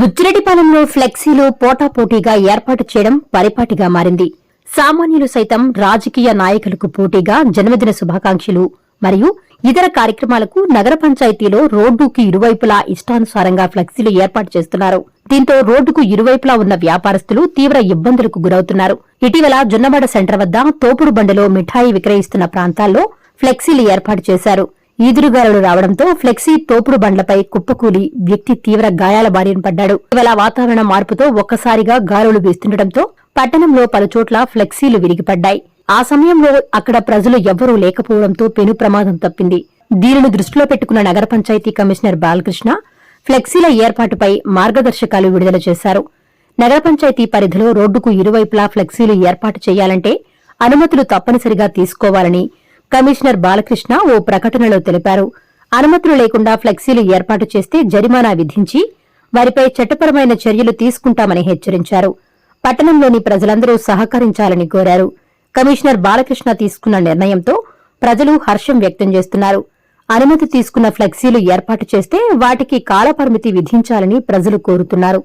బుచ్చిరెడ్డిపాలెంలో ఫ్లెక్సీలు పోటాపోటీగా ఏర్పాటు చేయడం పరిపాటిగా మారింది. సామాన్యులు సైతం రాజకీయ నాయకులకు పోటీగా జన్మదిన శుభాకాంక్షలు మరియు ఇతర కార్యక్రమాలకు నగర పంచాయతీలో రోడ్డుకి ఇరువైపులా ఇష్టానుసారంగా ఫ్లెక్సీలు ఏర్పాటు చేస్తున్నారు. దీంతో రోడ్డుకు ఇరువైపులా ఉన్న వ్యాపారస్తులు తీవ్ర ఇబ్బందులకు గురవుతున్నారు. ఇటీవల జొన్నబడ సెంటర్ వద్ద తోపుడు బండిలో మిఠాయి విక్రయిస్తున్న ప్రాంతాల్లో ఫ్లెక్సీలు ఏర్పాటు చేశారు. ఈదురుగాలులు రావడంతో ఫ్లెక్సీ తోపుడు బండ్లపై కుప్పకూలి వ్యక్తి తీవ్ర గాయాల బారిన పడ్డాడు. ఇవాళ వాతావరణ మార్పుతో ఒక్కసారిగా గాలులు వీస్తుండటంతో పట్టణంలో పలుచోట్ల ఫ్లెక్సీలు విరిగిపడ్డాయి. ఆ సమయంలో అక్కడ ప్రజలు ఎవ్వరూ లేకపోవడంతో పెను ప్రమాదం తప్పింది. దీనిని దృష్టిలో పెట్టుకున్న నగర పంచాయతీ కమిషనర్ బాలకృష్ణ ఫ్లెక్సీల ఏర్పాటుపై మార్గదర్శకాలు విడుదల చేశారు. నగర పంచాయతీ పరిధిలో రోడ్డుకు ఇరువైపులా ఫ్లెక్సీలు ఏర్పాటు చేయాలంటే అనుమతులు తప్పనిసరిగా తీసుకోవాలని కమిషనర్ బాలకృష్ణ ఓ ప్రకటనలో తెలిపారు. అనుమతులు లేకుండా ఫ్లెక్సీలు ఏర్పాటు చేస్తే జరిమానా విధించి వారిపై చట్టపరమైన చర్యలు తీసుకుంటామని హెచ్చరించారు. పట్టణంలోని ప్రజలందరూ సహకరించాలని కోరారు. కమిషనర్ బాలకృష్ణ తీసుకున్న నిర్ణయంతో ప్రజలు హర్షం వ్యక్తం చేస్తున్నారు. అనుమతి తీసుకున్న ఫ్లెక్సీలు ఏర్పాటు చేస్తే వాటికి కాలపరిమితి విధించాలని ప్రజలు కోరుతున్నారు.